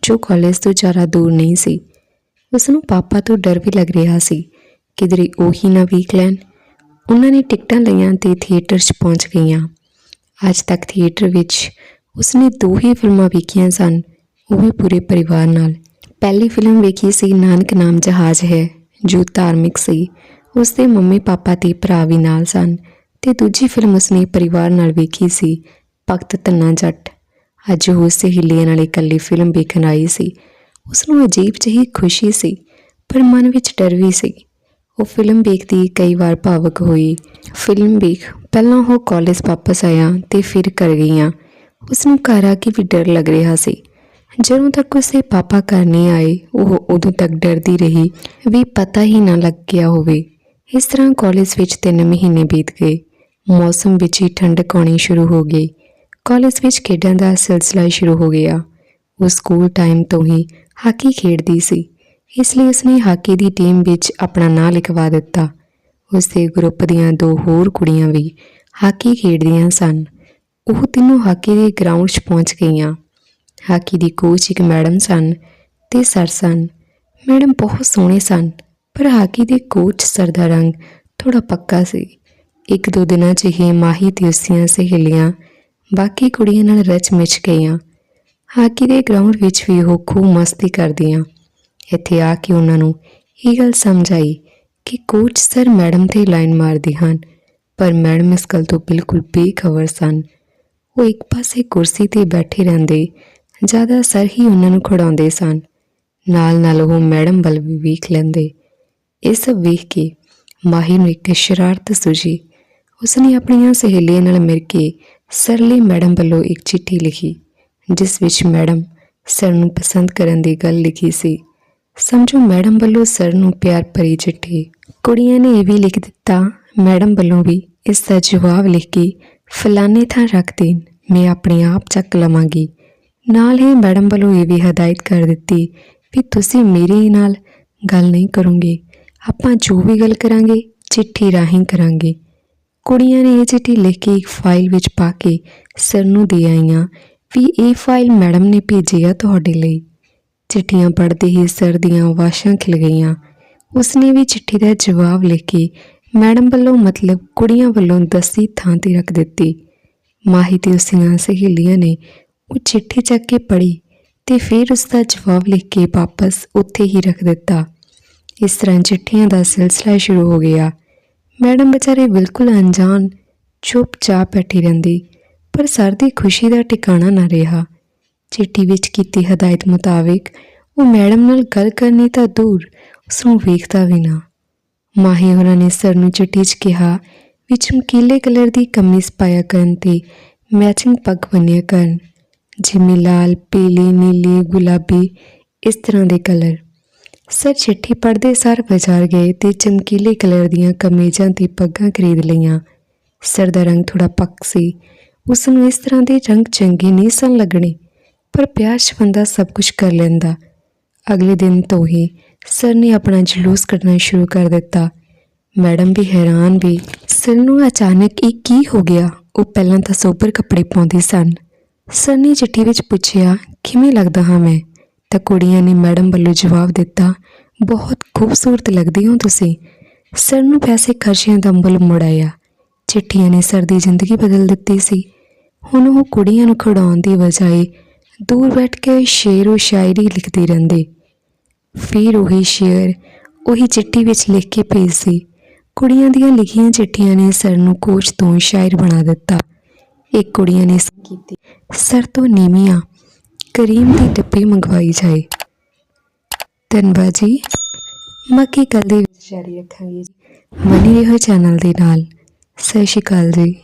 ਜੋ ਕਾਲਜ ਤੋਂ ਜ਼ਿਆਦਾ ਦੂਰ ਨਹੀਂ ਸੀ। ਉਸ ਨੂੰ ਪਾਪਾ ਤੋਂ ਡਰ ਵੀ ਲੱਗ ਰਿਹਾ ਸੀ, ਕਿਧਰੇ ਉਹੀ ਨਾ ਵੇਖ ਲੈਣ। ਉਹਨਾਂ ਨੇ ਟਿਕਟਾਂ ਲਈਆਂ ਤੇ ਥੀਏਟਰ 'ਚ ਪਹੁੰਚ ਗਈਆਂ। ਅੱਜ ਤੱਕ ਥੀਏਟਰ ਵਿੱਚ ਉਸਨੇ ਦੋ ਹੀ ਫਿਲਮਾਂ ਵੇਖੀਆਂ ਸਨ, ਉਹ ਵੀ ਪੂਰੇ ਪਰਿਵਾਰ ਨਾਲ। ਪਹਿਲੀ ਫਿਲਮ ਵੇਖੀ ਸੀ, ਨਾਨਕ ਨਾਮ ਜਹਾਜ਼ ਹੈ ਜੋ ਧਾਰਮਿਕ ਸੀ। ਉਸਦੇ ਮੰਮੀ ਪਾਪਾ ਤੇ ਭਰਾ ਵੀ ਨਾਲ ਸਨ ਤੇ ਦੂਜੀ ਫਿਲਮ ਉਸਨੇ ਪਰਿਵਾਰ ਨਾਲ ਵੇਖੀ ਸੀ, ਭਗਤ ਧੰਨਾ ਜੱਟ। ਅੱਜ ਉਹ ਸਹੇਲੀਆਂ ਨਾਲ ਇਕੱਲੀ ਫਿਲਮ ਵੇਖਣ ਆਈ ਸੀ। ਉਸ ਨੂੰ ਅਜੀਬ ਜਿਹੀ ਖੁਸ਼ੀ ਸੀ, ਪਰ ਮਨ ਵਿੱਚ ਡਰ ਵੀ ਸੀ। ਉਹ ਫਿਲਮ ਵੇਖਦੀ ਕਈ ਵਾਰ ਭਾਵਕ ਹੋਈ। ਫਿਲਮ ਵੇਖ, ਪਹਿਲਾਂ ਉਹ ਕਾਲਜ ਵਾਪਸ ਆਇਆ ਤੇ ਫਿਰ ਕਰ ਗਈਆਂ। ਉਸ ਨੂੰ ਘਰ ਆ ਕੇ ਵੀ ਡਰ ਲੱਗ ਰਿਹਾ ਸੀ। ਜਦੋਂ ਤੱਕ ਉਸਦੇ ਪਾਪਾ ਘਰ ਨਹੀਂ ਆਏ, ਉਹ ਉਦੋਂ ਤੱਕ ਡਰਦੀ ਰਹੀ ਵੀ ਪਤਾ ਹੀ ਨਾ ਲੱਗ ਗਿਆ ਹੋਵੇ। ਇਸ ਤਰ੍ਹਾਂ ਕਾਲਜ ਵਿੱਚ 3 ਮਹੀਨੇ ਬੀਤ ਗਏ। ਮੌਸਮ ਵਿੱਚ ਹੀ ਠੰਡਕ ਆਉਣੀ ਸ਼ੁਰੂ ਹੋ ਗਈ। ਕਾਲਜ ਵਿੱਚ ਖੇਡਾਂ ਦਾ ਸਿਲਸਿਲਾ ਸ਼ੁਰੂ ਹੋ ਗਿਆ। ਉਹ ਸਕੂਲ ਟਾਈਮ ਤੋਂ ਹੀ ਹਾਕੀ ਖੇਡਦੀ ਸੀ। ਇਸ ਲਈ ਉਸਨੇ ਹਾਕੀ ਦੀ ਟੀਮ ਵਿੱਚ ਆਪਣਾ ਨਾਂ ਲਿਖਵਾ ਦਿੱਤਾ। ਉਸਦੇ ਗਰੁੱਪ ਦੀਆਂ ਦੋ ਹੋਰ ਕੁੜੀਆਂ ਵੀ ਹਾਕੀ ਖੇਡਦੀਆਂ ਸਨ। ਉਹ ਤਿੰਨੋਂ ਹਾਕੀ ਦੇ ਗਰਾਊਂਡ 'ਚ ਪਹੁੰਚ ਗਈਆਂ। ਹਾਕੀ ਦੀ ਕੋਚ ਇੱਕ ਮੈਡਮ ਸਨ ਤੇ ਸਰ ਸਨ। ਮੈਡਮ ਬਹੁਤ ਸੋਹਣੇ ਸਨ, ਪਰ ਹਾਕੀ ਦੇ ਕੋਚ ਸਰ ਦਾ ਰੰਗ ਥੋੜਾ ਪੱਕਾ ਸੀ। ਇੱਕ ਦੋ ਦਿਨਾਂ 'ਚ ਹੀ ਮਾਹੀ ਤੇ ਉਸਦੀਆਂ ਸਹੇਲੀਆਂ ਬਾਕੀ ਕੁੜੀਆਂ ਨਾਲ ਰਚ ਮਿਚ ਗਈਆਂ। ਹਾਕੀ ਦੇ ਗਰਾਊਂਡ ਵਿੱਚ ਵੀ ਉਹ ਖੂਬ ਮਸਤੀ ਕਰਦੀਆਂ। ਇੱਥੇ ਆ ਕੇ ਉਹਨਾਂ ਨੂੰ ਇਹ ਗੱਲ ਸਮਝ ਆਈ ਕਿ ਕੋਚ ਸਰ ਮੈਡਮ ਤੇ ਲਾਈਨ ਮਾਰਦੇ ਹਨ, ਪਰ ਮੈਡਮ ਇਸ ਗੱਲ ਤੋਂ ਬਿਲਕੁਲ ਬੇਖਬਰ ਸਨ। ਉਹ ਇੱਕ ਪਾਸੇ ਕੁਰਸੀ ਤੇ ਬੈਠੇ ਰਹਿੰਦੇ ਜ਼ਿਆਦਾ ਸਰ ਹੀ ਉਹਨਾਂ ਨੂੰ ਖੜਾਉਂਦੇ ਸਨ। ਨਾਲ ਨਾਲ ਉਹ ਮੈਡਮ ਵੱਲ ਵੀ ਵੇਖ ਲੈਂਦੇ। ਇਹ ਸਭ ਵੇਖ ਕੇ ਮਾਹੀ ਨੂੰ ਇੱਕ ਸ਼ਰਾਰਤ ਸੁਝੀ। ਉਸਨੇ ਆਪਣੀਆਂ ਸਹੇਲੀਆਂ ਨਾਲ ਮਿਲ ਕੇ ਸਰ ਲਈ ਮੈਡਮ ਵੱਲੋਂ ਇੱਕ ਚਿੱਠੀ ਲਿਖੀ, ਜਿਸ ਵਿੱਚ ਮੈਡਮ ਸਰ ਨੂੰ ਪਸੰਦ ਕਰਨ ਦੀ ਗੱਲ ਲਿਖੀ ਸੀ। ਸਮਝੋ ਮੈਡਮ ਵੱਲੋਂ ਸਰ ਨੂੰ ਪਿਆਰ ਭਰੀ ਚਿੱਠੀ। ਕੁੜੀਆਂ ਨੇ ਇਹ ਵੀ ਲਿਖ ਦਿੱਤਾ, ਮੈਡਮ ਵੱਲੋਂ ਵੀ ਇਸ ਦਾ ਜਵਾਬ ਲਿਖ ਕੇ ਫਲਾਣੇ ਥਾਂ ਰੱਖ ਦੇਣ, ਮੈਂ ਆਪਣੇ ਆਪ ਚੱਕ ਲਵਾਂਗੀ। ਨਾਲ ਹੀ ਮੈਡਮ ਵੱਲੋਂ ਇਹ ਵੀ ਹਦਾਇਤ ਕਰ ਦਿੱਤੀ ਵੀ ਤੁਸੀਂ ਮੇਰੇ ਨਾਲ ਗੱਲ ਨਹੀਂ ਕਰੋਗੇ। ਆਪਾਂ ਜੋ ਵੀ ਗੱਲ ਕਰਾਂਗੇ, ਚਿੱਠੀ ਰਾਹੀਂ ਕਰਾਂਗੇ। ਕੁੜੀਆਂ ਨੇ ਇਹ ਚਿੱਠੀ ਲਿਖ ਕੇ ਇੱਕ ਫਾਈਲ ਵਿੱਚ ਪਾ ਕੇ ਸਰ ਨੂੰ ਦੇ ਆਈਆਂ ਵੀ ਇਹ ਫਾਈਲ ਮੈਡਮ ਨੇ ਭੇਜੀ ਆ ਤੁਹਾਡੇ ਲਈ। ਚਿੱਠੀਆਂ ਪੜ੍ਹਦੇ ਹੀ ਸਰ ਦੀਆਂ ਵਾਸ਼ਾਂ ਖਿਲ ਗਈਆਂ। ਉਸਨੇ ਵੀ ਚਿੱਠੀ ਦਾ ਜਵਾਬ ਲਿਖ ਕੇ ਮੈਡਮ ਵੱਲੋਂ ਮਤਲਬ ਕੁੜੀਆਂ ਵੱਲੋਂ ਦੱਸੀ ਥਾਂ ਤੇ ਰੱਖ ਦਿੱਤੀ। ਮਾਹੀ ਤੇ ਉਸਦੀਆਂ ਸਹੇਲੀਆਂ ਨੇ ਉਹ ਚਿੱਠੀ ਚੱਕ ਕੇ ਪੜ੍ਹੀ ਤੇ ਫਿਰ ਉਸ ਦਾ ਜਵਾਬ ਲਿਖ ਕੇ ਵਾਪਸ ਉੱਥੇ ਹੀ ਰੱਖ ਦਿੱਤਾ। ਇਸ ਤਰ੍ਹਾਂ ਚਿੱਠੀਆਂ ਦਾ ਸਿਲਸਿਲਾ ਸ਼ੁਰੂ ਹੋ ਗਿਆ। ਮੈਡਮ ਵਿਚਾਰੇ ਬਿਲਕੁਲ ਅਣਜਾਣ, ਚੁੱਪਚਾਪ ਬੈਠੀ ਰਹਿੰਦੀ, ਪਰ ਸਰ ਦੀ ਖੁਸ਼ੀ ਦਾ ਟਿਕਾਣਾ ਨਾ ਰਿਹਾ। ਚਿੱਠੀ ਵਿੱਚ ਕੀਤੀ ਹਦਾਇਤ ਮੁਤਾਬਿਕ ਉਹ ਮੈਡਮ ਨਾਲ ਗੱਲ ਕਰਨੀ ਤਾਂ ਦੂਰ ਉਸ ਨੂੰ ਵੇਖਦਾ ਵੀ ਨਾ। ਮਾਹੀ ਹੋਰਾਂ ਨੇ ਸਰ ਨੂੰ ਚਿੱਠੀ 'ਚ ਕਿਹਾ ਵੀ ਚਮਕੀਲੇ ਕਲਰ ਦੀ ਕਮੀਜ਼ ਪਾਇਆ ਕਰਨ ਤੇ ਮੈਚਿੰਗ ਪੱਗ ਬੰਨਿਆ ਕਰਨ। ਜਿਵੇਂ ਲਾਲ, ਪੀਲੀ, ਨੀਲੀ, ਗੁਲਾਬੀ, ਇਸ ਤਰ੍ਹਾਂ ਦੇ ਕਲਰ। ਸਰ, ਚਿੱਠੀ ਪੜ੍ਹਦੇ ਸਾਰ ਬਾਜ਼ਾਰ ਗਏ ਤੇ ਚਮਕੀਲੇ ਕਲਰ ਦੀਆਂ ਕਮੀਜ਼ਾਂ ਤੇ ਪੱਗਾਂ ਖਰੀਦ ਲਈਆਂ। ਸਰ ਦਾ ਰੰਗ ਥੋੜਾ ਪੱਕ ਸੀ। ਉਸ ਨੂੰ ਇਸ ਤਰ੍ਹਾਂ ਦੇ ਰੰਗ ਚੰਗੇ ਨਹੀਂ ਸਨ ਲੱਗਣੇ, ਪਰ ਪਿਆਰ 'ਚ ਬੰਦਾ ਸਭ ਕੁਝ ਕਰ ਲੈਂਦਾ। ਅਗਲੇ ਦਿਨ ਤੋਂ ਹੀ ਸਰ ਨੇ ਆਪਣਾ ਜਲੂਸ ਕੱਢਣਾ ਸ਼ੁਰੂ ਕਰ ਦਿੱਤਾ। ਮੈਡਮ ਵੀ ਹੈਰਾਨ ਵੀ, ਸਰ ਨੂੰ ਅਚਾਨਕ ਇਹ ਕੀ ਹੋ ਗਿਆ? ਉਹ ਪਹਿਲਾਂ ਤਾਂ ਸੋਬਰ ਕੱਪੜੇ ਪਾਉਂਦੇ ਸਨ। ਸਰ ਨੇ ਚਿੱਠੀ ਵਿੱਚ ਪੁੱਛਿਆ, ਕਿਵੇਂ ਲੱਗਦਾ ਹਾਂ ਮੈਂ? ਤਾਂ ਕੁੜੀਆਂ ਨੇ ਮੈਡਮ ਵੱਲੋਂ ਜਵਾਬ ਦਿੱਤਾ, ਬਹੁਤ ਖੂਬਸੂਰਤ ਲੱਗਦੇ ਹੋ ਤੁਸੀਂ। ਸਰ ਨੂੰ ਪੈਸੇ ਖਰਚਿਆਂ ਦਾ ਅੰਬਲ ਮੁੜਾਇਆ ਚਿੱਠੀਆਂ ਨੇ ਸਰ ਦੀ ਜ਼ਿੰਦਗੀ ਬਦਲ ਦਿੱਤੀ ਸੀ। ਹੁਣ ਉਹ ਕੁੜੀਆਂ ਨੂੰ ਖੜਾਉਣ ਦੀ ਬਜਾਏ ਦੂਰ ਬੈਠ ਕੇ ਸ਼ੇਰ ਉਹ ਸ਼ਾਇਰੀ ਲਿਖਦੀ ਰਹਿੰਦੇ। ਫਿਰ ਉਹੀ ਸ਼ੇਰ ਉਹੀ ਚਿੱਠੀ ਵਿੱਚ ਲਿਖ ਕੇ ਭੇਜਦੀ। ਕੁੜੀਆਂ ਦੀਆਂ ਲਿਖੀਆਂ ਚਿੱਠੀਆਂ ਨੇ ਸਰ ਨੂੰ ਕੋਚ ਤੋਂ ਸ਼ਾਇਰ ਬਣਾ ਦਿੱਤਾ। ਇੱਕ ਕੁੜੀਆਂ ਨੇ ਕੀਤੀ ਸਰ ਤੋਂ ਨੀਮੀਆਂ ਕਰੀਮ ਦੀ ਡੱਬੀ ਮੰਗਵਾਈ ਜਾਏ। ਧੰਨਵਾਦ ਜੀ। ਮੈਂ ਕੀ ਕੱਲ ਦੇ ਵਿੱਚ ਜਾਰੀ ਰੱਖਾਂਗੀ ਜੀ। ਰਹੋ ਚੈਨਲ ਦੇ ਨਾਲ। ਸਤਿ ਸ਼੍ਰੀ ਅਕਾਲ ਜੀ।